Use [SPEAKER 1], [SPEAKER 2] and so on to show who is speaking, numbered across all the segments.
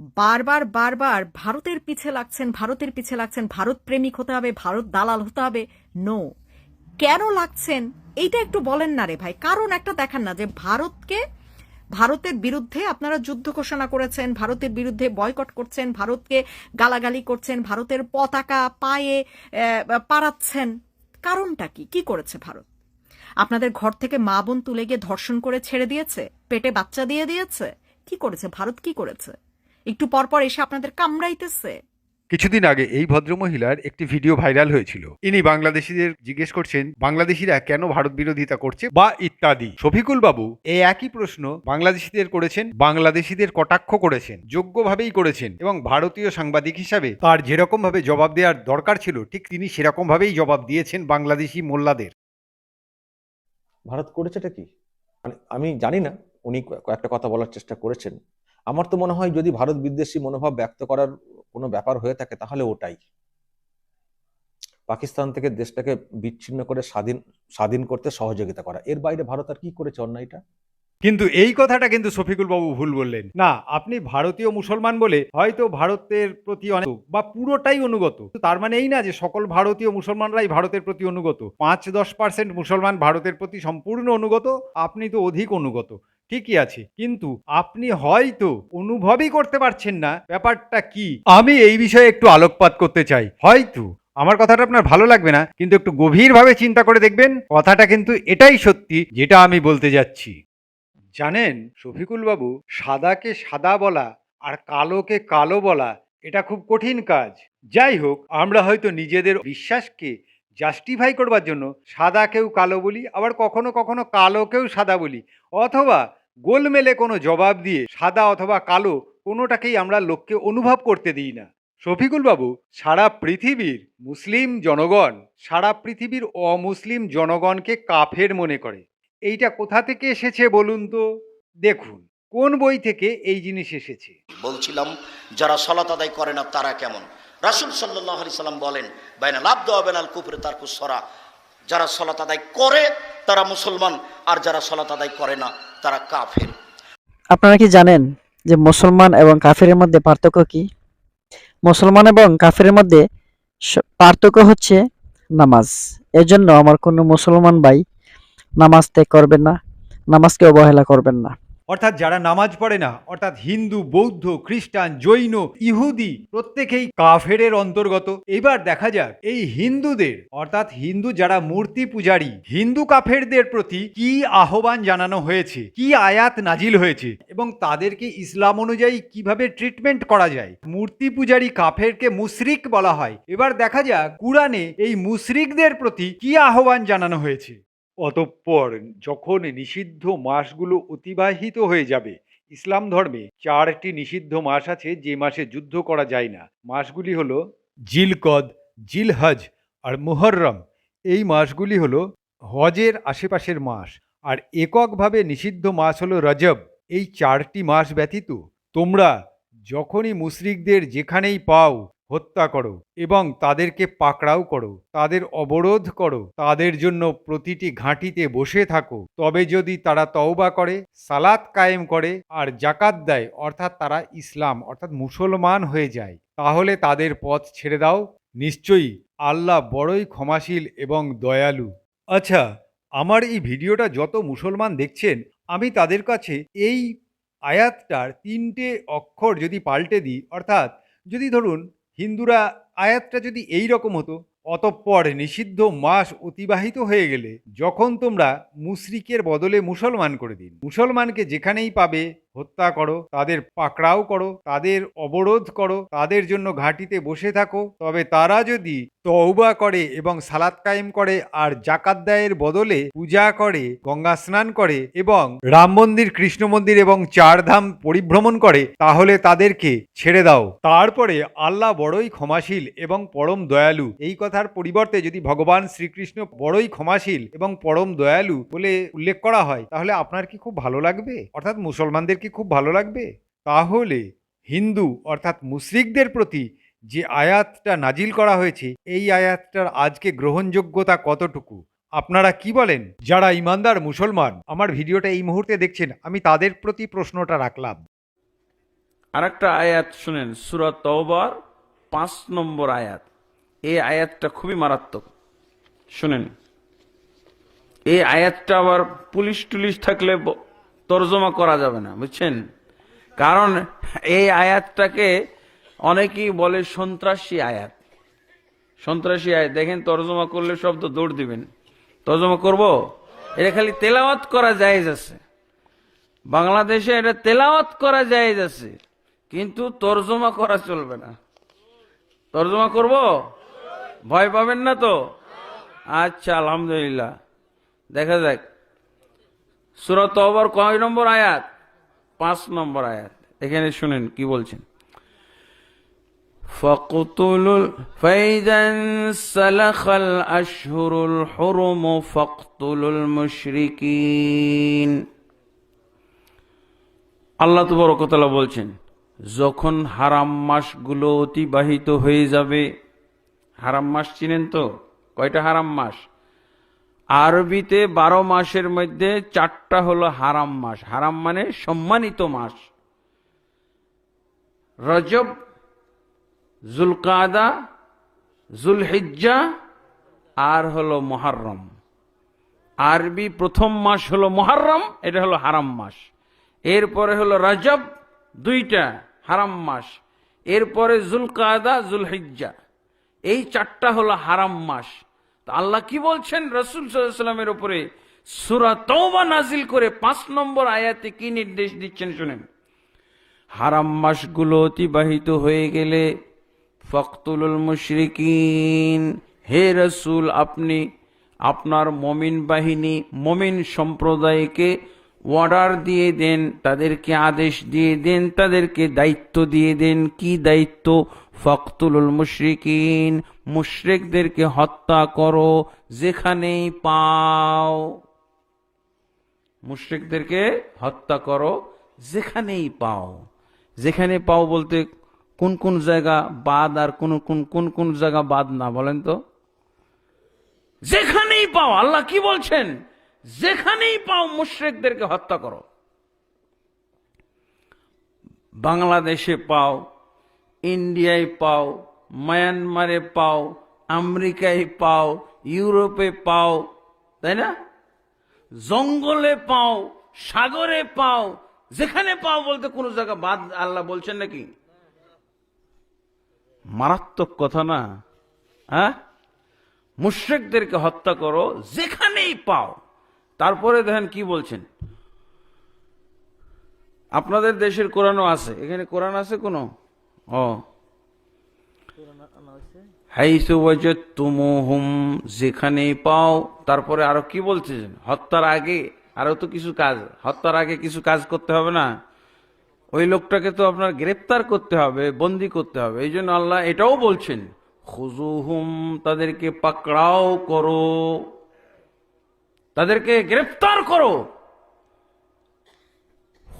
[SPEAKER 1] বারবার বারবার ভারতের পিছে লাগছেন, ভারতের পিছে লাগছেন, ভারত প্রেমিক হতে হবে, ভারত দালাল হতে হবে। নো কেন লাগছেন? এইটা একটু বলেন না রে ভাই। কারণ একটা দেখান না যে ভারতকে, ভারতের বিরুদ্ধে আপনারা যুদ্ধ ঘোষণা করেছেন, ভারতের বিরুদ্ধে বয়কট করছেন, ভারতকে গালাগালি করছেন, ভারতের পতাকা পায়ে পাড়াচ্ছেন। কারণটা কি? কি করেছে ভারত? আপনাদের ঘর থেকে মা বোন তুলে গিয়ে ধর্ষণ করে ছেড়ে দিয়েছে? পেটে বাচ্চা দিয়ে দিয়েছে? কি করেছে? ভারত কি করেছে? একটু পর পর এসে আপনাদের কামড়াইতেছে।
[SPEAKER 2] কিছুদিন আগে এই ভদ্রমহিলার একটি ভিডিও ভাইরাল হয়েছিল। ইনি বাংলাদেশিদের জিজ্ঞেস করছেন বাংলাদেশিরা কেন ভারত বিরোধিতা করছে বা ইত্যাদি? শফিকুল বাবু এই একই প্রশ্ন বাংলাদেশিদের করেছেন বাংলাদেশিদের কটাক্ষ করেছেন যোগ্যভাবেই করেছেন এবং ভারতীয় সাংবাদিক হিসাবে তার যেরকম ভাবে জবাব দেওয়ার দরকার ছিল ঠিক তিনি সেরকম ভাবেই জবাব দিয়েছেন বাংলাদেশি মোল্লাদের।
[SPEAKER 3] ভারত করেছেটা কি? মানে আমি জানি না উনি কয়েকটা কথা বলার চেষ্টা করেছেন। আমার তো মনে হয় যদি ভারত বিদ্বেষী মনোভাব ব্যক্ত করার কোনো ব্যাপার হয়ে থাকে, তাহলে ওটাই। পাকিস্তান থেকে দেশটাকে বিচ্ছিন্ন করে স্বাধীন স্বাধীন করতে সহযোগিতা করা। এর বাইরে ভারত আর কি করেছে অন্যায়টা?
[SPEAKER 2] কিন্তু এই কথাটা কিন্তু শফিকুল বাবু ভুল বললেন। না, আপনি ভারতীয় মুসলমান বলে হয়তো ভারতের প্রতি অনেক বা পুরোটাই অনুগত। তার মানে এই না যে সকল ভারতীয় মুসলমানরাই ভারতের প্রতি অনুগত। পাঁচ দশ পার্সেন্ট মুসলমান ভারতের প্রতি সম্পূর্ণ অনুগত, আপনি তো অধিক অনুগত। ঠিকই আছে। কিন্তু আপনি হয়তো অনুভবই করতে পারছেন না ব্যাপারটা কি। আমি এই বিষয়ে একটু আলোকপাত করতে চাই। হয়তো আমার কথাটা আপনার ভালো লাগবে না, কিন্তু একটু গভীরভাবে চিন্তা করে দেখবেন, কথাটা কিন্তু এটাই সত্যি যেটা আমি বলতে যাচ্ছি। জানেন শফিকুল বাবু সাদাকে সাদা বলা আর কালোকে কালো বলা, এটা খুব কঠিন কাজ। যাই হোক, আমরা হয়তো নিজেদের বিশ্বাসকে জাস্টিফাই করবার জন্য সাদাকেও কালো বলি, আবার কখনো কখনো কালোকেও সাদা বলি, অথবা গোলমেলে কোনো জবাব দিয়ে সাদা অথবা কালো কোনোটাকেই আমরা লোককে অনুভব করতে দিই না। শফিকুল বাবু সারা পৃথিবীর মুসলিম জনগণ, সারা পৃথিবীর অমুসলিম জনগণকে কাফের মনে করে। এইটা কোথা থেকে এসেছে বলুন তো? দেখুন, কোন বই থেকে এই জিনিস এসেছে?
[SPEAKER 4] বলছিলাম, যারা সলাত আদায় করে না তারা কেমন? রাসুল সাল্লাহ সাল্লাম বলেন, বাইনা লাভ দেওয়া বেনাল কুপুরে তার সরা। যারা সলাত আদায় করে, তারা মুসলমান, আর যারা সলাত আদায় করে না, তারা কাফের।
[SPEAKER 5] আপনারা কি জানেন যে মুসলমান এবং কাফিরের মধ্যে পার্থক্য কি? মুসলমান এবং কাফিরের মধ্যে পার্থক্য হচ্ছে নামাজ। এজন্য আমার কোনো মুসলমান ভাই নামাজ ত্যাগ করবেন না, নামাজকে অবহেলা করবেন না।
[SPEAKER 2] অর্থাৎ যারা নামাজ পড়ে না, অর্থাৎ হিন্দু, বৌদ্ধ, খ্রিস্টান, জৈন, ইহুদি, প্রত্যেকেই কাফেরের অন্তর্গত। এবার দেখা যাক এই হিন্দুদের, অর্থাৎ হিন্দু যারা মূর্তি পূজারী, হিন্দু কাফেরদের প্রতি কি আহ্বান জানানো হয়েছে, কি আয়াত নাজিল হয়েছে এবং তাদেরকে ইসলাম অনুযায়ী কীভাবে ট্রিটমেন্ট করা যায়। মূর্তি পূজারী কাফেরকে মুশরিক বলা হয়। এবার দেখা যাক কুরআনে এই মুশরিকদের প্রতি কি আহ্বান জানানো হয়েছে। অতঃপর যখন নিষিদ্ধ মাসগুলো অতিবাহিত হয়ে যাবে, ইসলাম ধর্মে চারটি নিষিদ্ধ মাস আছে যে মাসে যুদ্ধ করা যায় না। মাসগুলি হলো জিলকদ, জিলহজ আর মুহররম। এই মাসগুলি হলো হজের আশেপাশের মাস আর এককভাবে নিষিদ্ধ মাস হলো রজব। এই চারটি মাস ব্যতীত তোমরা যখনই মুশরিকদের যেখানেই পাও হত্যা করো এবং তাদেরকে পাকড়াও করো, তাদের অবরোধ করো, তাদের জন্য প্রতিটি ঘাঁটিতে বসে থাকো। তবে যদি তারা তওবা করে, সালাত কায়েম করে আর জাকাত দেয়, অর্থাৎ তারা ইসলাম, অর্থাৎ মুসলমান হয়ে যায়, তাহলে তাদের পথ ছেড়ে দাও। নিশ্চয়ই আল্লাহ বড়ই ক্ষমাশীল এবং দয়ালু। আচ্ছা আমার এই ভিডিওটা যত মুসলমান দেখছেন, আমি তাদের কাছে এই আয়াতটার তিনটে অক্ষর যদি পাল্টে দিই, অর্থাৎ যদি ধরুন হিন্দুরা আয়াতটা যদি এই রকম হতো, অতঃপর নিষিদ্ধ মাস অতিবাহিত হয়ে গেলে যখন তোমরা মুশরিকের বদলে মুসলমান করে দিন। মুসলমানকে যেখানেই পাবে হত্যা করো, তাদের পাকড়াও করো, তাদের অবরোধ করো, তাদের জন্য ঘাঁটিতে বসে থাকো। তবে তারা যদি তওবা করে এবং সালাত কায়েম করে আর জাকাত দায়ের বদলে পূজা করে, গঙ্গা স্নান করে এবং রাম মন্দির, কৃষ্ণ মন্দির এবং চারধাম পরিভ্রমণ করে, তাহলে তাদেরকে ছেড়ে দাও। তারপরে আল্লাহ বড়ই ক্ষমাশীল এবং পরম দয়ালু। এই কথার পরিবর্তে যদি ভগবান শ্রীকৃষ্ণ বড়ই ক্ষমাশীল এবং পরম দয়ালু বলে উল্লেখ করা হয়, তাহলে আপনার কি খুব ভালো লাগবে? অর্থাৎ মুসলমানদের কি খুব ভালো লাগবে? তাহলে হিন্দু অর্থাৎ মুশরিকদের প্রতি যে আয়াতটা নাজিল করা হয়েছে, এই আয়াতটার আজকে গ্রহণযোগ্যতা কতটুকু? আপনারা কি বলেন? যারা ইমানদার মুসলমান, আমার ভিডিওটা এই মুহূর্তে দেখছেন, আমি তাদের প্রতি প্রশ্নটা রাখলাম।
[SPEAKER 6] আর একটা আয়াত শুনেন সুরাত তওবার, পাঁচ নম্বর আয়াত। এই আয়াতটা খুবই মারাত্মক। শুনেন। এই আয়াতটা আবার পুলিশ টুলিশ থাকলে তর্জমা করা যাবে না, বুঝছেন? কারণ এই আয়াতটাকে অনেকেই বলে সন্ত্রাসী আয়াত। সন্ত্রাসী আয়াত, দেখেন তর্জমা করলে শব্দ দৌড় দিবেন। তর্জমা করব? এটা খালি তেলাওয়াত করা জায়েজ আছে। বাংলাদেশে এটা তেলাওয়াত করা জায়েজ আছে, কিন্তু তর্জমা করা চলবে না। তর্জমা করব? ভয় পাবেন না তো? আচ্ছা আলহামদুলিল্লাহ। দেখা যাক। সুরত অবর কয় নম্বর আয়াত পাঁচ নম্বর আয়াত এখানে শুনেন কি বলছেন فاقتلوا ال- فإذا انسلخ الأشهر الحرم فاقتلوا المشركين আল্লাহ তবরকতলা বলছেন যখন হারাম মাসগুলো অতিবাহিত হয়ে যাবে হারাম মাস চিনেন তো কয়টা হারাম মাস আরবিতে বারো মাসের মধ্যে চারটা হলো হারাম মাস। হারাম মানে সম্মানিত মাস। রজব, জুলকাদা, জুলহিজ্জা আর হলো মহারম আরবি প্রথম মাস হলো মহারম এটা হলো হারাম মাস। এরপরে হলো রজব, দুইটা হারাম মাস। এরপরে জুলকাদা, জুলহিজ্জা। এই চারটা হলো হারাম মাস। আল্লাহ কি বলছেন? রসুল সাল্লামের উপরে সুরা তওবা নাজিল করে পাঁচ নম্বর আয়াতে কি নির্দেশ দিচ্ছেন শুনেন। হারাম মাসগুলো অতিবাহিত হয়ে গেলে ফখতুলুল মুশরিকিন, হে রসুল, আপনি আপনার মমিন বাহিনী, মমিন সম্প্রদায়কে অর্ডার দিয়ে দেন, তাদেরকে আদেশ দিয়ে দেন, তাদেরকে দায়িত্ব দিয়ে দেন। কি দায়িত্ব? ফখতুলুল মুশরিকিন, মুশরিকদেরকে হত্যা করো যেখানেই পাও। মুশরিকদেরকে হত্যা করো যেখানেই পাও। যেখানে পাও বলতে কোন কোন জায়গা বাদ আর কোন কোন কোন কোন জায়গা বাদ না, বলেন তো। যেখানেই পাও, আল্লাহ কি বলছেন? যেখানেই পাও মুশরিকদেরকে হত্যা করো। বাংলাদেশে পাও ইন্ডিয়ায় পাও, মায়ানমারে পাও, আমেরিকায় পাও, ইউরোপে পাও, তাই না? জঙ্গলে পাও, সাগরে পাও, যেখানে পাও বলতে কোন জায়গা বাদ আল্লাহ বলছেন নাকি? মারাত্মক কথা না? হ্যাঁ? মুশ্রিকদেরকে হত্যা করো, যেখানেই পাও। তারপরে দেখেন কি বলছেন? আপনাদের দেশের কোরআনও আছে। এখানে কোরআন আছে কোনো? ও যেখানেই পাও, তারপরে আরও কি বলছেন হত্যার আগে আরও তো কিছু কাজ, হত্যার আগে কিছু কাজ করতে হবে না? ওই লোকটাকে তো আপনার গ্রেপ্তার করতে হবে, বন্দি করতে হবে, এই জন্য আল্লাহ এটাও বলছেন খুজুহুম তাদেরকে পাকড়াও করো। তাদেরকে গ্রেপ্তার করো।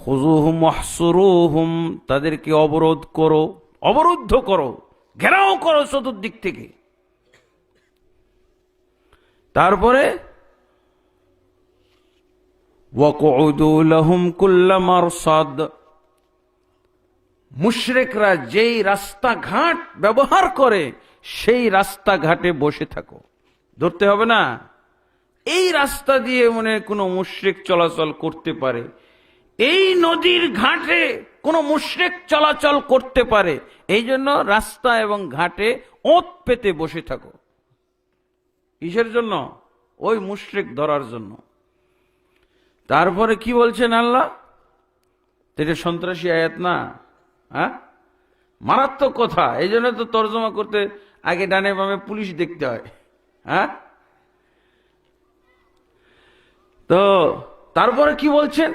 [SPEAKER 6] খুজুহুম ওয়াহসুরুহুম, তাদেরকে অবরোধ করো। অবরুদ্ধ করো, ঘেরাও করো চতুর্দিক থেকে। তারপরে মুশরিকরা যেই রাস্তাঘাট ব্যবহার করে, সেই রাস্তাঘাটে বসে থাকো। ধরতে হবে না? এই রাস্তা দিয়ে মনে কোনো মুশরিক চলাচল করতে পারে। এই নদীর ঘাটে কোনো মুশরিক চলাচল করতে পারে, এই জন্য রাস্তা এবং ঘাটে ওত পেতে বসে থাকো। কিসের জন্য? ওই মুশরিক ধরার জন্য। তারপরে কি বলছেন আল্লাহ? এটা সন্ত্রাসী আয়াত না হ্যাঁ? মারাত্মক কথা, এই জন্য তো তর্জমা করতে আগে ডানে বামে পুলিশ দেখতে হয় হ্যাঁ? তো তারপরে কি বলছেন?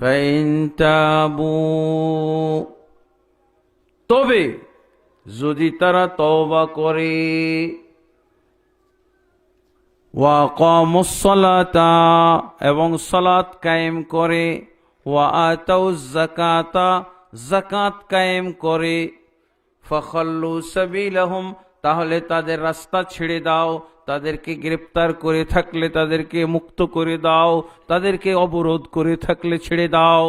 [SPEAKER 6] ফাইন তাবু যদি তারা তওবা করে ওয়াকামুসসালাতা এবং সালাত কায়েম করে, ওয়া আতাউ জাকাতা জাকাত কায়েম করে, ফখল্লু সাবিলাহুম তাহলে তাদের রাস্তা ছেড়ে দাও, তাদেরকে গ্রেপ্তার করে থাকলে তাদেরকে মুক্ত করে দাও, তাদেরকে অবরোধ করে থাকলে ছেড়ে দাও।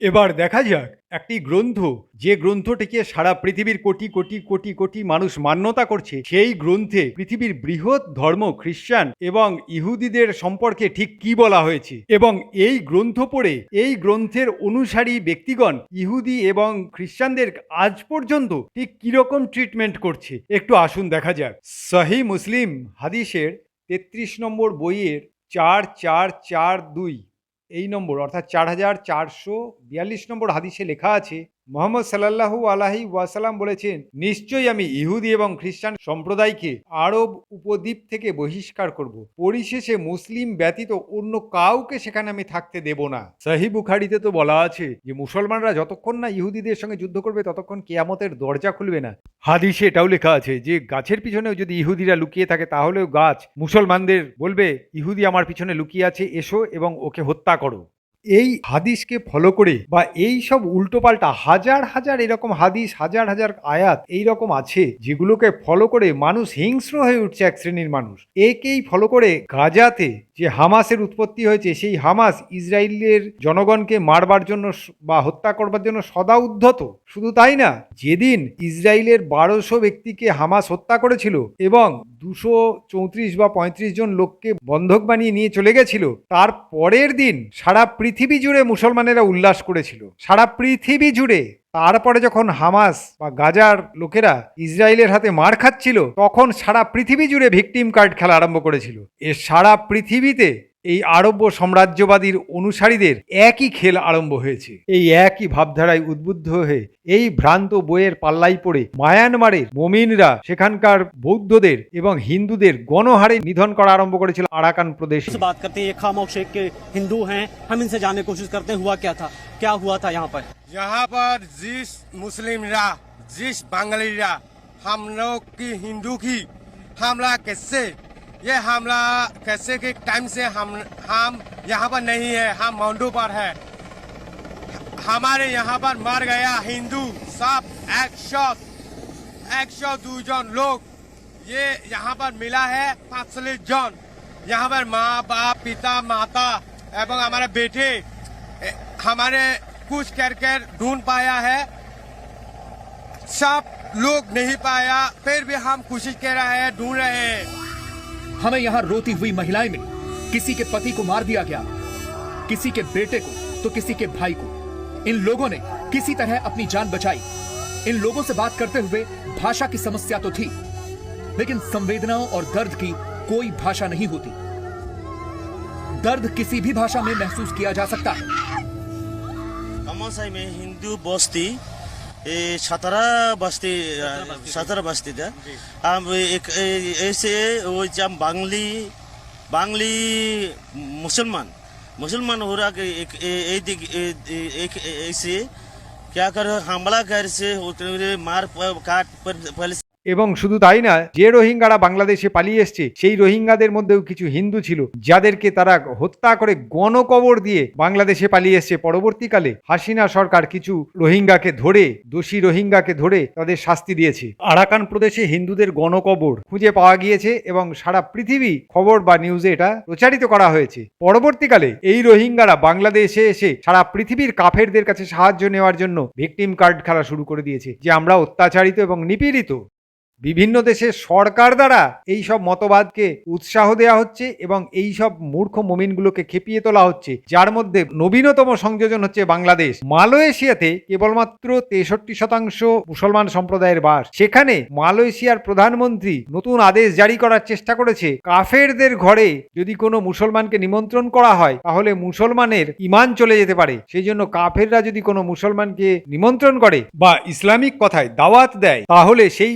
[SPEAKER 2] এবার দেখা যাক একটি গ্রন্থ, যে গ্রন্থটিকে সারা পৃথিবীর কোটি কোটি কোটি কোটি মানুষ মান্যতা করছে, সেই গ্রন্থে পৃথিবীর বৃহৎ ধর্ম খ্রিস্টান এবং ইহুদিদের সম্পর্কে ঠিক কি বলা হয়েছে? এবং এই গ্রন্থ পড়ে, এই গ্রন্থের অনুসারী ব্যক্তিগণ, ইহুদি এবং খ্রিস্টানদের আজ পর্যন্ত ঠিক কীরকম ট্রিটমেন্ট করছে? একটু আসুন দেখা যাক। সহি মুসলিম হাদিসের তেত্রিশ নম্বর বইয়ের চার চার চার দুই। এই নম্বর অর্থাৎ চার হাজার চারশো বিয়াল্লিশ নম্বর হাদিসে লেখা আছে মোহাম্মদ সাল্লাহু আলাহি ওয়াসালাম বলেছেন, নিশ্চয়ই আমি ইহুদি এবং খ্রিস্টান সম্প্রদায়কে আরব উপদ্বীপ থেকে বহিষ্কার করব। পরিশেষে মুসলিম ব্যতীত অন্য কাউকে সেখানে আমি থাকতে দেব না। সাহি বুখারিতে তো বলা আছে যে, মুসলমানরা যতক্ষণ না ইহুদিদের সঙ্গে যুদ্ধ করবে, ততক্ষণ কেয়ামতের দরজা খুলবে না। হাদিসে এটাও লেখা আছে যে, গাছের পিছনেও যদি ইহুদিরা লুকিয়ে থাকে, তাহলেও গাছ মুসলমানদের বলবে, ইহুদি আমার পিছনে লুকিয়ে আছে, এসো এবং ওকে হত্যা করো এই হাদিসকে ফলো করে বা এই সব উল্টোপাল্টা হাজার হাজার এরকম হাদিস, হাজার হাজার আয়াত এই রকম আছে যেগুলোকে ফলো করে মানুষ হিংস্র হয়ে উঠছে এক শ্রেণির মানুষ। একেই ফলো করে গাজাতে যে হামাসের উৎপত্তি হয়েছে, সেই হামাস ইসরায়েলের জনগণকে মারবার জন্য বা হত্যা করবার জন্য সদা উদ্ধত। শুধু তাই না, যেদিন ইসরায়েলের বারোশো ব্যক্তিকে হামাস হত্যা করেছিল এবং দুশো চৌত্রিশ বা পঁয়ত্রিশ জন লোককে বন্ধক বানিয়ে নিয়ে চলে গেছিল। তার পরের দিন সারা পৃথিবী জুড়ে মুসলমানেরা উল্লাস করেছিল। সারা পৃথিবী জুড়ে। তারপরে যখন হামাস বা গাজার লোকেরা ইসরায়েলের হাতে মার খাচ্ছিল, তখন সারা পৃথিবী জুড়ে ভিকটিম কার্ড খেলা আরম্ভ করেছিল। এ সারা পৃথিবীতে এই আরব্য সাম্রাজ্যবাদীর অনুসারীদের একই খেল আরম্ভ হয়েছে এই একই ভাবধারায় উদ্বুদ্ধ হয়ে এই ভ্রান্ত বইয়ের পাল্লাই পড়ে মায়ানমারের মমিনরা সেখানকার বৌদ্ধদের এবং হিন্দুদের গণহারে নিধন করা আরম্ভ করেছিল আরাকান প্রদেশে
[SPEAKER 7] से बात करते हैं ये खामोक शेख के हिंदू हैं हम इनसे जानने की कोशिश करते हैं हुआ क्या था क्या हुआ था यहाँ पर
[SPEAKER 8] यहाँ पर जिस मुस्लिम रा जिस बंगाली रा हम लोग की हिंदू की हमला कैसे ये हमला कैसे के टाइम से हम हम यहाँ पर नहीं है, हम माउंटू पर है। हमारे यहाँ पर मर गया हिंदू, सब एक सौ एक सौ दो जन लोग। ये यहाँ पर मिला है पांचलीस जन। यहाँ पर माँ, बाप, पिता, माता एवं हमारे बेटे हमारे कुछ कर कर ढूंढ पाया है। सब लोग नहीं पाया, फिर भी हम कोशिश कर रहे हैं, ढूंढ रहे हैं।
[SPEAKER 9] हमें यहाँ रोती हुई महिलाएँ मिली। किसी के पति को मार दिया गया, किसी के बेटे को तो किसी के भाई को। इन लोगों ने किसी तरह अपनी जान बचाई। इन लोगों से बात करते हुए भाषा की समस्या तो थी, लेकिन संवेदनाओं और दर्द की कोई भाषा नहीं होती। दर्द किसी भी भाषा में महसूस किया जा सकता है।
[SPEAKER 10] में हिंदू बस्ती ए, सत्रह बस्ती सत्रह बस्ती था। हम एक ऐसे वो जब बांगली बांग्ली मुसलमान मुसलमान हो रहा कि एक ऐसे क्या कर हमला कर से उतरे मार काट पर पहले
[SPEAKER 2] এবং শুধু তাই না, যে রোহিঙ্গারা বাংলাদেশে পালিয়ে এসছে, সেই রোহিঙ্গাদের মধ্যেও কিছু হিন্দু ছিল, যাদেরকে তারা হত্যা করে গণকবর দিয়ে বাংলাদেশে পালিয়ে এসছে। পরবর্তীকালে হাসিনা সরকার কিছু রোহিঙ্গাকে ধরে, দোষী রোহিঙ্গাকে ধরে তাদের শাস্তি দিয়েছে। আরাকান প্রদেশে হিন্দুদের গণকবর খুঁজে পাওয়া গিয়েছে এবং সারা পৃথিবী খবর বা নিউজে এটা প্রচারিত করা হয়েছে। পরবর্তীকালে এই রোহিঙ্গারা বাংলাদেশে এসে সারা পৃথিবীর কাফেরদের কাছে সাহায্য নেওয়ার জন্য ভিকটিম কার্ড খেলা শুরু করে দিয়েছে, যে আমরা অত্যাচারিত এবং নিপীড়িত। বিভিন্ন দেশের সরকার দ্বারা এই সব মতবাদকে উৎসাহ দেওয়া হচ্ছে এবং এই সব মূর্খ মমিনগুলোকে খেপিয়ে তোলা হচ্ছে। যার মধ্যে নবীনতম সংযোজন হচ্ছে বাংলাদেশ। মালয়েশিয়াতে কেবলমাত্র তেষট্টি শতাংশ মুসলমান সম্প্রদায়ের বাস। সেখানে মালয়েশিয়ার প্রধানমন্ত্রী নতুন আদেশ জারি করার চেষ্টা করেছে। কাফেরদের ঘরে যদি কোনো মুসলমানকে নিমন্ত্রণ করা হয়, তাহলে মুসলমানের ইমান চলে যেতে পারে। সেই জন্য কাফেররা যদি কোনো মুসলমানকে নিমন্ত্রণ করে বা ইসলামিক কথায় দাওয়াত দেয়, তাহলে সেই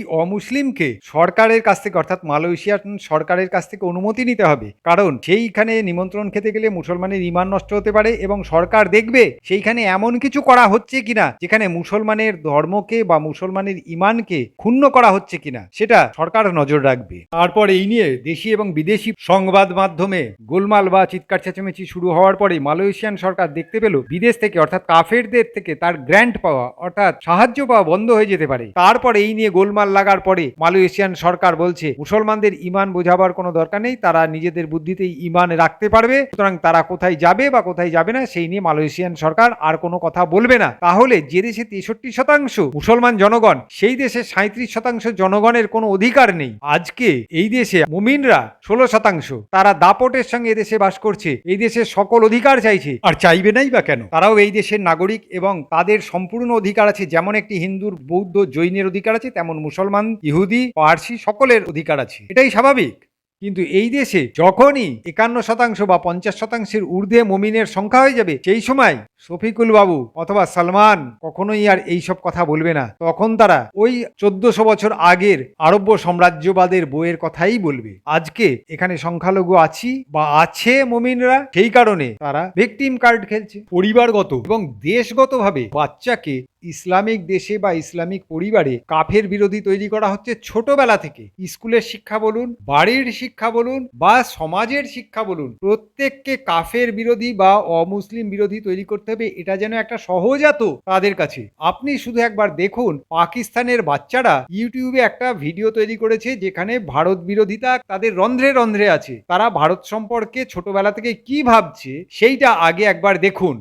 [SPEAKER 2] অমুসলিমকে সরকারের কাছ থেকে, অর্থাৎ মালয়েশিয়ান সরকারের কাছ থেকে অনুমতি নিতে হবে। কারণ সেইখানে নিমন্ত্রণ খেতে গেলে মুসলমানের ইমান নষ্ট হতে পারে এবং সরকার দেখবে সেইখানে এমন কিছু করা হচ্ছে কিনা, যেখানে মুসলমানের ধর্মকে বা মুসলমানের ইমানকে ক্ষুণ্ণ করা হচ্ছে কিনা, সেটা সরকার নজর রাখবে। তারপর এই নিয়ে দেশি এবং বিদেশি সংবাদ মাধ্যমে গোলমাল বা চিৎকার চেঁচামেচি শুরু হওয়ার পরে মালয়েশিয়ান সরকার দেখতে পেল, বিদেশ থেকে, অর্থাৎ কাফেরদের থেকে তার গ্র্যান্ট পাওয়া, অর্থাৎ সাহায্য পাওয়া বন্ধ হয়ে যেতে পারে। তারপরে এই নিয়ে গোলমাল লাগার পরে মালয়েশিয়ান সরকার বলছে, মুসলমানদের ইমান বোঝাবার কোনো দরকার নেই, তারা নিজেদের বুদ্ধিতেই ইমান রাখতে পারবে। সুতরাং তারা কোথায় যাবে বা কোথায় যাবে না, সেই নিয়ে মালয়েশিয়ান সরকার আর কোনো কথা বলবে না। তাহলে যে দেশে তেষট্টি শতাংশ মুসলমান জনগণ, সেই দেশে সাঁত্রিশ শতাংশ জনগণের কোনো অধিকার নেই। আজকে এই দেশে মুমিনরা ষোলো শতাংশ, তারা দাপটের সঙ্গে এদেশে বাস করছে, এই দেশের সকল অধিকার চাইছে। আর চাইবে নাই বা কেন? তারাও এই দেশের নাগরিক এবং তাদের সম্পূর্ণ অধিকার আছে, যেমন একটি হিন্দুর বৌদ্ধ জৈনের অধিকার আছে, তেমন মুসলমান ইহুদি, পার্সি সকলের অধিকার আছে। এটাই স্বাভাবিক। কিন্তু এই দেশে যখনই একান্ন শতাংশ বা পঞ্চাশ শতাংশের ঊর্ধ্বে মমিনের সংখ্যা হয়ে যাবে, সেই সময় শফিকুল বাবু অথবা সালমান কখনোই আর এইসব কথা বলবে না। তখন তারা ওই চোদ্দশো বছর আগের আরব্য সাম্রাজ্যবাদের বইয়ের কথাই বলবে। আজকে এখানে সংখ্যালঘু আছি বা আছে মমিনরা, সেই কারণে তারা ভিকটিম কার্ড খেলছে। পরিবারগত এবং দেশগতভাবে বাচ্চাকে ইসলামিক দেশে বা ইসলামিক পরিবারে কাফের বিরোধী তৈরি করা হচ্ছে ছোটবেলা থেকে। স্কুলের শিক্ষা বলুন, বাড়ির শিক্ষা বলুন বা সমাজের শিক্ষা বলুন, প্রত্যেককে কাফের বিরোধী বা অমুসলিম বিরোধী তৈরি করতে হবে এটা যেন একটা সহজাত তাদের কাছে আপনি শুধু একবার দেখুন পাকিস্তানের বাচ্চারা ইউটিউবে একটা ভিডিও তৈরি করেছে যেখানে ভারত বিরোধিতা তাদের রন্ধ্রে রন্ধ্রে আছে তারা ভারত সম্পর্কে ছোটবেলা থেকে কি ভাবছে সেইটা আগে একবার দেখুন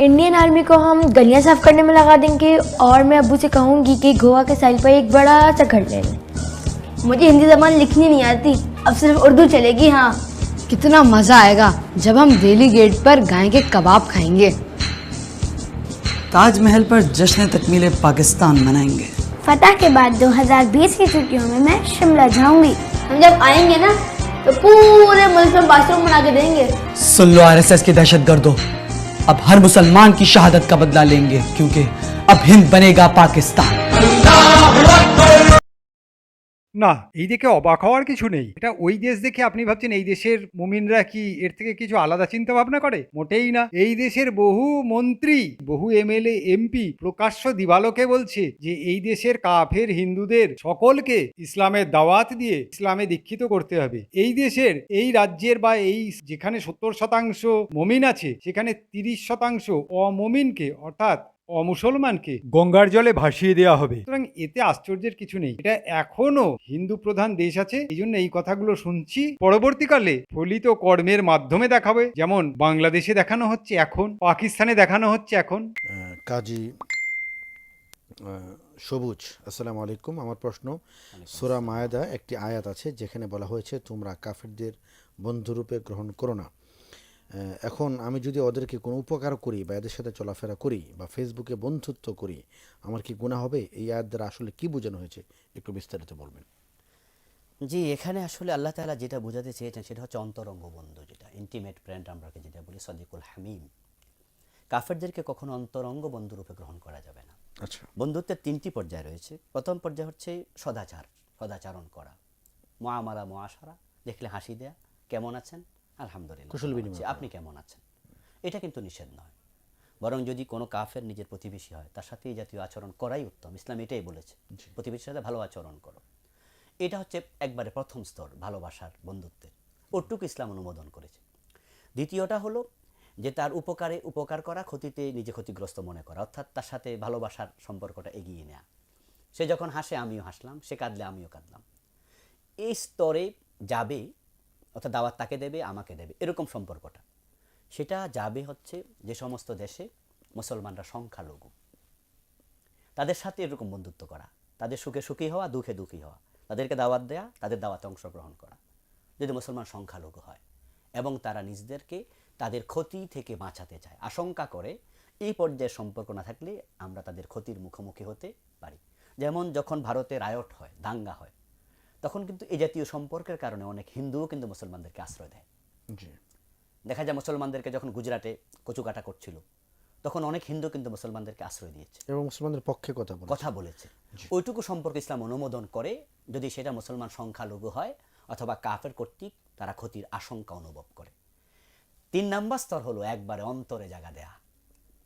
[SPEAKER 11] इंडियन आर्मी को हम गलियां साफ करने में लगा देंगे और मैं अबू से कहूंगी कि गोवा के साइल पर एक बड़ा सा घर ले लें मुझे हिंदी जबान लिखनी नहीं आती अब सिर्फ उर्दू चलेगी हाँ
[SPEAKER 12] कितना मज़ा आएगा जब हम दिल्ली गेट पर गाय के कबाब खाएँगे।
[SPEAKER 5] ताजमहल पर जश्न तकमील पाकिस्तान मनाएँगे।
[SPEAKER 11] फतह के बाद 2020 की छुट्टियों में मैं शिमला जाऊँगी। हम जब आएँगे ना तो पूरे मुल्क में बाथरूम बना के देंगे।
[SPEAKER 5] सुन लो आरएसएस के दहशत गर्दो। अब हर मुसलमान की शहादत का बदला लेंगे क्योंकि अब हिंद बनेगा पाकिस्तान।
[SPEAKER 2] না, এই দেখে অবাক হওয়ার কিছু নেই। এটা ওই দেশ দেখে আপনি ভাবছেন, এই দেশের মুমিনরা কি এর থেকে কিছু আলাদা চিন্তা ভাবনা করে? মোটেই না। এই দেশের বহু মন্ত্রী, বহু এমএলএ, এমপি প্রকাশ্য দিবালোকে বলছে যে, এই দেশের কাফের হিন্দুদের সকলকে ইসলামের দাওয়াত দিয়ে ইসলামে দীক্ষিত করতে হবে। এই দেশের, এই রাজ্যের বা এই যেখানে সত্তর শতাংশ মমিন আছে, সেখানে তিরিশ শতাংশ অমমিনকে, অর্থাৎ অমুসলমানকে গঙ্গার জলে ভাসিয়ে দেওয়া হবে। সুতরাং এতে আশ্চর্যের কিছু নেই। এটা এখনও হিন্দু প্রধান দেশ আছে এই জন্য এই কথাগুলো শুনছি। পরবর্তীকালে ফলিত কর্মের মাধ্যমে দেখাবে যেমন বাংলাদেশে দেখানো হচ্ছে এখন পাকিস্তানে দেখানো হচ্ছে এখন।
[SPEAKER 13] কাজী সবুজ আসসালামু আলাইকুম। আমার প্রশ্ন সুরা মায়াদা একটি আয়াত আছে যেখানে বলা হয়েছে তোমরা কাফেরদের বন্ধুরূপে গ্রহণ করো না। এখন আমি যদি ওদেরকে কোনো উপকার করি বা এদের সাথে চলাফেরা করি বা ফেসবুকে বন্ধুত্ব করি আমার কি গুণা হবে? এই আয়াত দ্বারা আসলে কি বোঝানো হয়েছে? একটু বিস্তারিত বলবেন।
[SPEAKER 14] জি এখানে আসলে আল্লাহ তাআলা যেটা বোঝাতে চেয়েছেন সেটা হচ্ছে অন্তরঙ্গ বন্ধু যেটা ইন্টিমেট ফ্রেন্ড আমরা যেটা বলি সদিকুল হামিম কাফেরদেরকে কখনো অন্তরঙ্গ বন্ধুরূপে গ্রহণ করা যাবে না।
[SPEAKER 13] আচ্ছা।
[SPEAKER 14] বন্ধুত্বের তিনটি পর্যায় রয়েছে। প্রথম পর্যায় হচ্ছে সদাচার সদাচারণ করা। মহামালা মহাসারা দেখলে হাসি দেয়া কেমন আছেন? আলহামদুলিল্লাহ
[SPEAKER 13] কুশল বিনিময়
[SPEAKER 14] আপনি কেমন আছেন? এটা কিন্তু নিষেধ নয়। বরং যদি কোনো কাফের নিজের প্রতিবেশী হয় তার সাথে এই জাতীয় আচরণ করাই উত্তম। ইসলাম এটাই বলেছে প্রতিবেশীর সাথে ভালো আচরণ করো। এটা হচ্ছে একবারে প্রথম স্তর ভালোবাসার বন্ধুত্বের। ওটুকু ইসলাম অনুমোদন করেছে। দ্বিতীয়টা হলো যে তার উপকারে উপকার করা ক্ষতিতে নিজে ক্ষতিগ্রস্ত মনে করা অর্থাৎ তার সাথে ভালোবাসার সম্পর্কটা এগিয়ে নেওয়া সে যখন হাসে আমিও হাসলাম সে কাঁদলে আমিও কাঁদলাম। এই স্তরে যাবে অর্থাৎ দাওয়াত তাকে দেবে, আমাকে দেবে, এরকম সম্পর্কটা। সেটা যাবে হচ্ছে যে সমস্ত দেশে মুসলমানরা সংখ্যালঘু। তাদের সাথে এরকম বন্ধুত্ব করা, তাদের সুখে সুখী হওয়া, দুঃখে দুঃখী হওয়া, তাদেরকে দাওয়াত দেয়া, তাদের দাওয়াতে অংশগ্রহণ করা। যদি মুসলমান সংখ্যালঘু হয় এবং তারা নিজেদেরকে তাদের ক্ষতি থেকে বাঁচাতে চায়, আশঙ্কা করে, এই পর্যায়ে সম্পর্ক না থাকলে আমরা তাদের ক্ষতির মুখোমুখি হতে পারি। যেমন যখন ভারতে রায়ট হয়, দাঙ্গা হয় তখন কিন্তু এই জাতীয় সম্পর্কের কারণে অনেক হিন্দুও কিন্তু মুসলমানদেরকে আশ্রয় দেয়। দেখা যায় মুসলমানদেরকে যখন গুজরাটে কচুকাটা করছিল তখন অনেক হিন্দু কিন্তু মুসলমানদেরকে আশ্রয় দিয়েছে।
[SPEAKER 13] এবং মুসলমানদের পক্ষে কথা বলে
[SPEAKER 14] কথা বলেছে। ওইটুকু সম্পর্ক ইসলাম অনুমোদন করে যদি সেটা মুসলমান সংখ্যালঘু হয় অথবা কাফের কর্তৃক তারা ক্ষতির আশঙ্কা অনুভব করে। তিন নাম্বার স্তর হলো একবারে অন্তরে জায়গা দেয়া।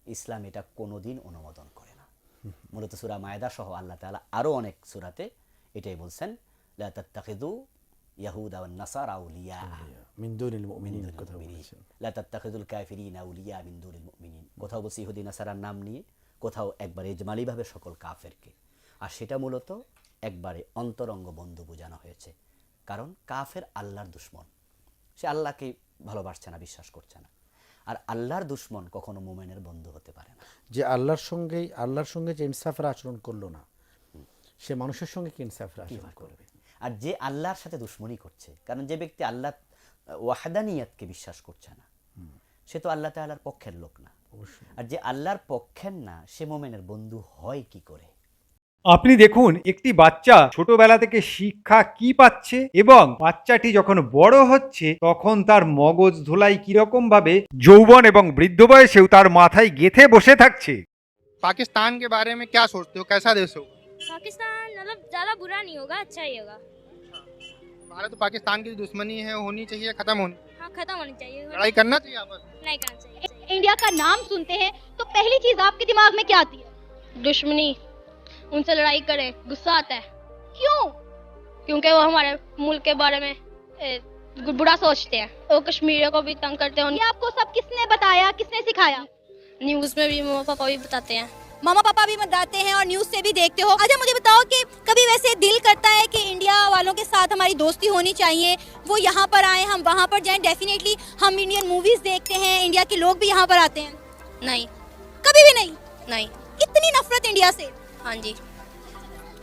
[SPEAKER 14] ইসলাম এটা কোনোদিন অনুমোদন করে না। মূলত সুরা মায়দা সহ আল্লাহ তাআলা আরও অনেক সুরাতে এটাই বলছেন ইয়াহুদা ওয়ান নাসারা আউলিয়া
[SPEAKER 13] মিন দুনিল মুমিনিন কথা বলেছেন
[SPEAKER 14] লা তাত্তাখিদুল কাফিরিনা আউলিয়া মিন দুনিল কোথাও বলছে ইহুদি নাসারার নাম নিয়ে কোথাও একবার ইজমালিভাবে সকল কাফেরকে। আর সেটা মূলত একবারে অন্তরঙ্গ বন্ধু বোঝানো হয়েছে। কারণ কাফের আল্লাহর দুশ্মন। সে আল্লাহকে ভালোবাসছে না বিশ্বাস করছে না। আর আল্লাহর দুশ্মন কখনো মোমেনের বন্ধু হতে পারে না।
[SPEAKER 13] যে আল্লাহর সঙ্গেই আল্লাহর সঙ্গে যে ইনসাফের আচরণ করল না সে মানুষের সঙ্গে কি ইনসাফের আচরণ করবে?
[SPEAKER 14] আর যে আল্লাহর সাথে দুশ্মনী করছে কারণ যে ব্যক্তি আল্লাহ ওয়াহাদানিয়াতকে বিশ্বাস করছে না সে তো আল্লাহ তাল্লাহার পক্ষের লোক না। আর যে আল্লাহর পক্ষের না সে মোমেনের বন্ধু হয় কি করে?
[SPEAKER 2] আপনি দেখুন একটি বাচ্চা ছোটবেলা থেকে শিক্ষা কি পাচ্ছে এবং বাচ্চাটি যখন বড় হচ্ছে তখন তার মগজ ধোলাই কীরকম ভাবে যৌবন এবং বৃদ্ধ বয়সেও তার মাথায় গেথে বসে থাকছে।
[SPEAKER 15] পাকিস্তান কে বারে মে ক্যা সোচতে হো? কেসা দেশ হো?
[SPEAKER 16] पाकिस्तान मतलब ज़्यादा बुरा नहीं होगा अच्छा ही होगा।
[SPEAKER 15] भारत और पाकिस्तान की दुश्मनी है होनी चाहिए खत्म होनी
[SPEAKER 16] हाँ खत्म होनी चाहिए।
[SPEAKER 15] लड़ाई करना चाहिए आपस
[SPEAKER 16] नहीं करना चाहिए
[SPEAKER 17] इंडिया का नाम सुनते हैं तो पहली चीज़ आपके दिमाग में क्या आती है?
[SPEAKER 16] दुश्मनी। उनसे लड़ाई करें गुस्सा आता है।
[SPEAKER 17] क्यों?
[SPEAKER 16] क्योंकि वो हमारे मुल्क के बारे में ए, बुरा सोचते हैं। वो कश्मीरियों को भी तंग करते हैं।
[SPEAKER 17] आपको सब किसने बताया किसने सिखाया?
[SPEAKER 16] न्यूज़ में भी मम्मा पापा भी बताते हैं।
[SPEAKER 17] मामा पापा भी बताते हैं और न्यूज़ से भी देखते हो। अच्छा मुझे बताओ कि कभी वैसे दिल करता है कि इंडिया वालों के साथ हमारी दोस्ती होनी चाहिए? वो यहाँ पर आए हम वहाँ पर जाएँ। डेफिनेटली हम इंडियन मूवीज़ देखते हैं इंडिया के लोग भी यहाँ पर आते हैं।
[SPEAKER 16] नहीं।
[SPEAKER 17] कभी भी नहीं?
[SPEAKER 16] नहीं।
[SPEAKER 17] इतनी नफरत इंडिया से?
[SPEAKER 16] हाँ जी।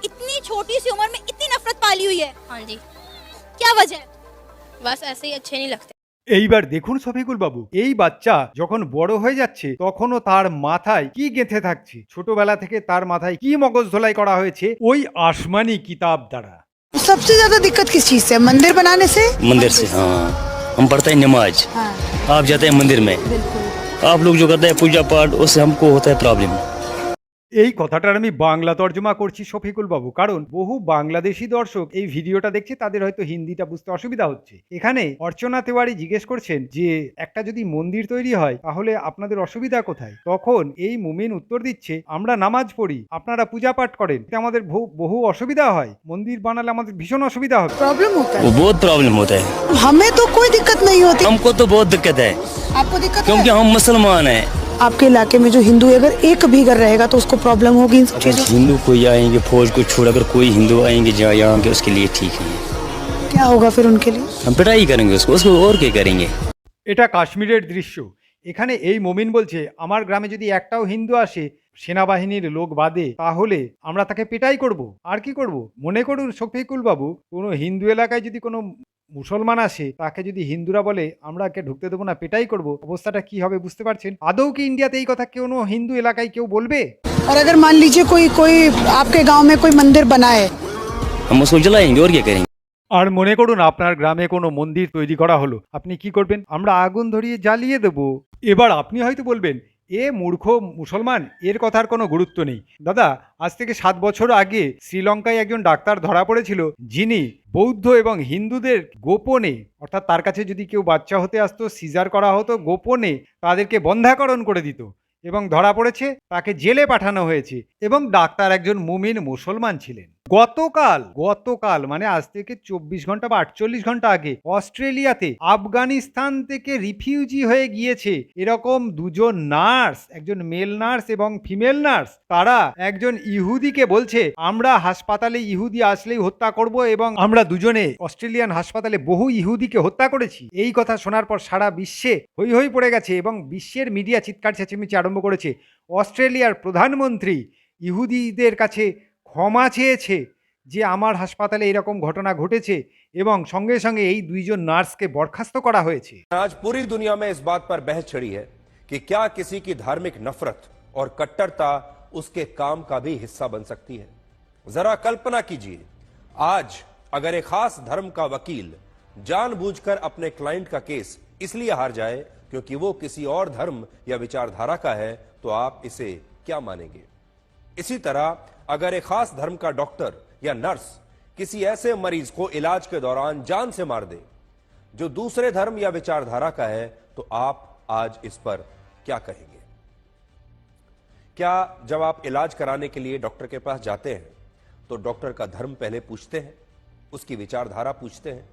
[SPEAKER 17] इतनी छोटी सी उम्र में इतनी नफरत पाली हुई है?
[SPEAKER 16] हाँ जी।
[SPEAKER 17] क्या वजह है?
[SPEAKER 16] बस ऐसे ही अच्छे नहीं लगते।
[SPEAKER 2] এইবার দেখুন শফিকুল বাবু এই বাচ্চা যখন বড় হয়ে যাচ্ছে তখনও তার মাথায় কি গেঁথে থাকছে ছোটবেলা থেকে তার মাথায় কি মগজ ধোলাই করা হয়েছে ওই আসমানি কিতাব দ্বারা
[SPEAKER 18] सबसे ज्यादा दिक्कत किस चीज से है? मंदिर बनाने से
[SPEAKER 10] मंदिर से हाँ हम पढ़ते हैं नमाज आप जाते हैं मंदिर में आप लोग जो करते हैं पूजा पाठ उससे हमको होता है प्रॉब्लम
[SPEAKER 2] এই কথাটার আমি বাংলা তর্জমা করছি শফিকুল বাবু কারণ বহু বাংলাদেশি দর্শক এই ভিডিওটা দেখছে তাদের হয়তো হিন্দিটা বুঝতে অসুবিধা হচ্ছে এখানে অর্চনা তেওয়ারি জিজ্ঞেস করছেন যে একটা যদি মন্দির তৈরি হয় তাহলে আপনাদের অসুবিধা কোথায় তখন এই মুমিন উত্তর দিচ্ছে আমরা নামাজ পড়ি আপনারা পূজা পাঠ করেন এতে আমাদের বহু- বহু অসুবিধা হয় মন্দির বানালে আমাদের ভীষণ অসুবিধা হবে
[SPEAKER 18] प्रॉब्लम होता
[SPEAKER 10] वो बहुत प्रॉब्लम होता है
[SPEAKER 18] है हमें तो कोई दिक्कत नहीं होती
[SPEAKER 10] हमको तो बहुत दिक्कत है
[SPEAKER 18] आपको दिक्कत
[SPEAKER 10] क्योंकि हम मुसलमान हैं
[SPEAKER 18] आपके इलाके में जो हिंदू है अगर एक भी घर रहेगा तो उसको प्रॉब्लम होगी इन सब
[SPEAKER 10] अगर
[SPEAKER 18] चीजों
[SPEAKER 10] हिंदू कोई आएंगे फौज को छोड़ अगर कोई हिंदू आएंगे जहाँ यहाँ के उसके लिए ठीक है
[SPEAKER 18] क्या होगा फिर उनके लिए
[SPEAKER 10] हम पिटाई करेंगे उसको उसको और क्या करेंगे
[SPEAKER 2] এটা কাশ্মীরের দৃশ্য এখানে এই মমিন বলছে আমার গ্রামে যদি একটাও হিন্দু আসে সেনাবাহিনীর লোক বাদে তাহলে আমরা তাকে পেটাই করব আর কি করব মনে করুন শফিকুল বাবু কোনো হিন্দু এলাকায় যদি কোনো মুসলমান আসে তাকে যদি হিন্দুরা বলে আমরা কে ঢুকতে দেবো না পেটাই করব অবস্থাটা কি হবে বুঝতে পারছেন আদৌ কি ইন্ডিয়াতে এই কথা কোনো হিন্দু এলাকায় কেউ বলবে
[SPEAKER 18] और अगर मान लीजिए कोई कोई आपके गांव में कोई मंदिर बनाए
[SPEAKER 10] हम उसको जलाएंगे और क्या करेंगे
[SPEAKER 2] আর মনে করুন আপনার গ্রামে কোনো মন্দির তৈরি করা হলো আপনি কি করবেন আমরা আগুন ধরিয়ে জ্বালিয়ে দেব এবার আপনি হয়তো বলবেন এ মূর্খ মুসলমান, এর কথার কোনো গুরুত্ব নেই। দাদা, আজ থেকে সাত বছর আগে শ্রীলঙ্কায় একজন ডাক্তার ধরা পড়েছিল, যিনি বৌদ্ধ এবং হিন্দুদের গোপনে, অর্থাৎ তার কাছে যদি কেউ বাচ্চা হতে আসতো, সিজার করা হতো, গোপনে তাদেরকে বন্ধাকরণ করে দিত এবং ধরা পড়েছে, তাকে জেলে পাঠানো হয়েছে এবং ডাক্তার একজন মুমিন মুসলমান ছিলেন। গতকাল গতকাল মানে আজ থেকে চব্বিশ ঘণ্টা বা আটচল্লিশ ঘণ্টা আগে অস্ট্রেলিয়াতে আফগানিস্তান থেকে রিফিউজি হয়ে গিয়েছে। এরকম দুজন নার্স একজন মেল নার্স এবং ফিমেল নার্স তারা একজন ইহুদিকে বলছে, আমরা হাসপাতালে ইহুদি আসলেই হত্যা করব এবং আমরা দুজনে অস্ট্রেলিয়ান হাসপাতালে বহু ইহুদিকে হত্যা করেছি। এই কথা শোনার পর সারা বিশ্বে হই হই পড়ে গেছে এবং বিশ্বের মিডিয়া চিৎকার চেঁচেমেচি আরম্ভ করেছে। অস্ট্রেলিয়ার প্রধানমন্ত্রী ইহুদিদের কাছে ক্ষমা চেয়েছে যে আমার হাসপাতালে এরকম ঘটনা ঘটেছে এবং সঙ্গে সঙ্গে এই দুইজন নার্সকে বরখাস্ত করা হয়েছে
[SPEAKER 19] आज पूरी दुनिया में इस बात पर बहस छिड़ी है कि क्या किसी की धार्मिक नफरत और कट्टरता उसके काम का भी हिस्सा बन सकती है जरा कल्पना कीजिए आज अगर एक खास धर्म का वकील जानबूझकर अपने क्लाइंट का केस इसलिए हार जाए क्योंकि वो किसी और धर्म या विचारधारा का है तो आप इसे क्या मानेंगे इसी तरह, अगर एक खास धर्म का डॉक्टर या नर्स किसी ऐसे मरीज़ को इलाज के दौरान जान से मार दे, जो दूसरे धर्म या विचारधारा का है तो आप आज इस पर क्या कहेंगे? क्या जब आप इलाज कराने के लिए डॉक्टर के पास जाते हैं तो डॉक्टर का धर्म पहले पूछते हैं, उसकी विचारधारा पूछते हैं?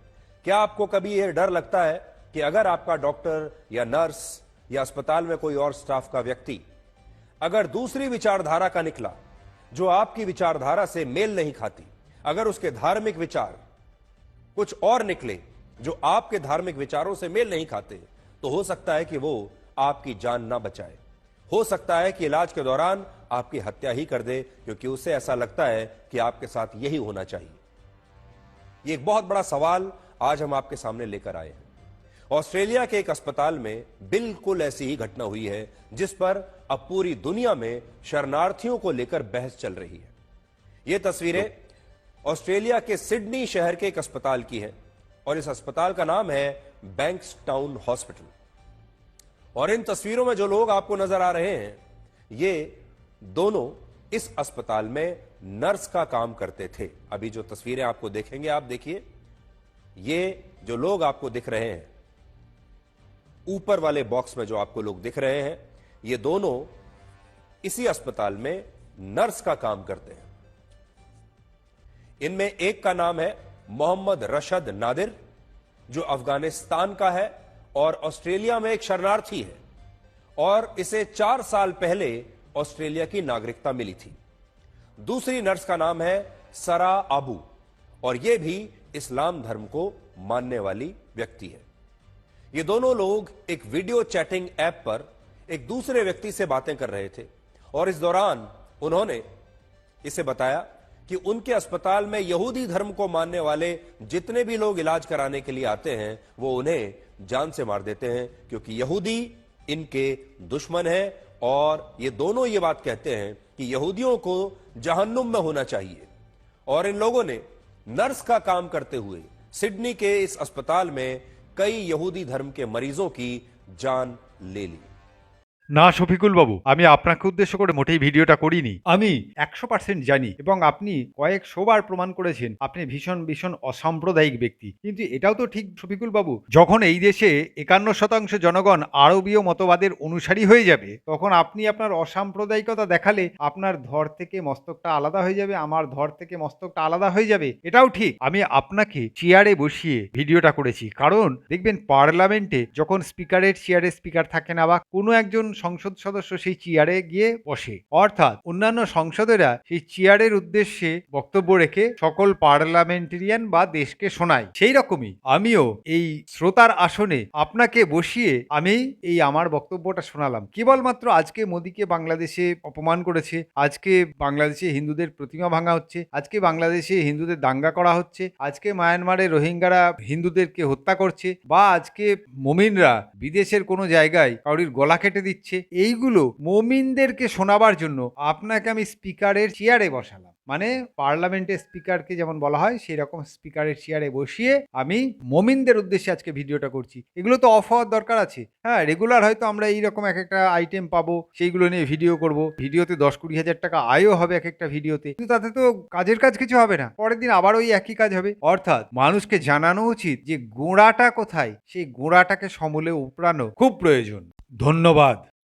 [SPEAKER 19] क्या आपको कभी यह डर लगता है कि अगर आपका डॉक्टर या नर्स या अस्पताल में कोई और स्टाफ का व्यक्ति अगर दूसरी विचारधारा का निकला, जो आपकी विचारधारा से मेल नहीं खाती, अगर उसके धार्मिक विचार कुछ और निकले, जो आपके धार्मिक विचारों से मेल नहीं खाते तो हो सकता है कि वो आपकी जान ना बचाए। हो सकता है कि इलाज के दौरान आपकी हत्या ही कर दे, क्योंकि उसे ऐसा लगता है कि आपके साथ यही होना चाहिए। ये एक बहुत बड़ा सवाल आज हम आपके सामने लेकर आए हैं। ऑस्ट्रेलिया के एक अस्पताल में बिल्कुल ऐसी ही घटना हुई है जिस पर अब पूरी दुनिया में शरणार्थियों को लेकर बहस चल रही है। ये तस्वीरें ऑस्ट्रेलिया के सिडनी शहर के एक अस्पताल की है और इस अस्पताल का नाम है बैंक्स टाउन हॉस्पिटल। और इन तस्वीरों में जो लोग आपको नज़र आ रहे हैं ये दोनों इस अस्पताल में नर्स का काम करते थे। अभी जो तस्वीरें आपको देखेंगे आप देखिए। ये जो लोग आपको दिख रहे हैं ऊपर वाले बॉक्स में जो आपको लोग दिख रहे हैं, ये दोनों इसी अस्पताल में नर्स का काम करते हैं। इनमें एक का नाम है मोहम्मद रशद नादिर, जो अफ़गानिस्तान का है और ऑस्ट्रेलिया में एक शरणार्थी है, और इसे चार साल पहले ऑस्ट्रेलिया की नागरिकता मिली थी। दूसरी नर्स का नाम है सरा आबू और यह भी इस्लाम धर्म को मानने वाली व्यक्ति है। ये दोनों लोग एक वीडियो चैटिंग ऐप पर एक दूसरे व्यक्ति से बातें कर रहे थे। और इस दौरान उन्होंने इसे बताया कि उनके अस्पताल में यहूदी धर्म को मानने वाले जितने भी लोग इलाज कराने के लिए आते हैं, वो उन्हें जान से मार देते हैं, क्योंकि यहूदी इनके दुश्मन है और ये दोनों ये बात कहते हैं कि यहूदियों को जहन्नुम में होना चाहिए। और इन लोगों ने नर्स का काम करते हुए सिडनी के इस अस्पताल में कई यहूदी धर्म के मरीजों की जान ले ली।
[SPEAKER 2] না শফিকুল বাবু, আমি আপনাকে উদ্দেশ্য করে মোটেই ভিডিওটা করিনি। আমি একশো পার্সেন্ট জানি এবং আপনি কয়েক শোবার প্রমাণ করেছেন, আপনি ভীষণ ভীষণ অসাম্প্রদায়িক ব্যক্তি। কিন্তু এটাও তো ঠিক শফিকুল বাবু, যখন এই দেশে একান্ন শতাংশ জনগণ আরবীয় মতবাদের অনুসারী হয়ে যাবে, তখন আপনি আপনার অসাম্প্রদায়িকতা দেখালে আপনার ধর থেকে মস্তকটা আলাদা হয়ে যাবে, আমার ধর থেকে মস্তকটা আলাদা হয়ে যাবে। এটাও ঠিক, আমি আপনাকে চেয়ারে বসিয়ে ভিডিওটা করেছি। কারণ দেখবেন, পার্লামেন্টে যখন স্পিকারের চেয়ারে স্পিকার থাকে না বা কোনো একজন সংসদ সদস্য সেই চেয়ারে গিয়ে বসে। অর্থাৎ অন্যান্য সংসদেরা সেই চেয়ারের উদ্দেশ্যে বক্তব্য রেখে সকল পার্লামেন্টেরিয়ান বা দেশকে শোনায়। সেই রকমই আমিও এই শ্রোতার আসনে আপনাকে বসিয়ে আমি এই আমার বক্তব্যটা শোনালাম। কেবলমাত্র আজকে মোদীকে বাংলাদেশে অপমান করেছে, আজকে বাংলাদেশে হিন্দুদের প্রতিমা ভাঙা হচ্ছে, আজকে বাংলাদেশে হিন্দুদের দাঙ্গা করা হচ্ছে, আজকে মায়ানমারে রোহিঙ্গারা হিন্দুদেরকে হত্যা করছে, বা আজকে মমিনরা বিদেশের কোনো জায়গায় কাউরির গলা কেটে দিচ্ছে, এইগুলো মমিনদেরকে শোনাবার জন্য আপনাকে আমি স্পিকারের চেয়ারে বসালাম। মানে পার্লামেন্টের স্পিকারকে যেমন বলা হয় সেই রকম স্পিকারের চেয়ারে বসিয়ে আমি মমিনদের উদ্দেশ্যে আজকে ভিডিওটা করছি। এগুলো তো অফ হওয়ার দরকার আছে। হ্যাঁ রেগুলার হয়তো আমরা এইরকম এক একটা আইটেম পাবো, সেইগুলো নিয়ে ভিডিও করব। ভিডিওতে দশ কুড়ি হাজার টাকা আয়ও হবে এক একটা ভিডিওতে কিন্তু তাতে তো কাজের কাজ কিছু হবে না। পরের দিন আবার ওই একই কাজ হবে। অর্থাৎ মানুষকে জানানো উচিত যে, গোড়াটা কোথায়? সেই গোড়াটাকে সমূলে উপড়ানো খুব প্রয়োজন। ধন্যবাদ।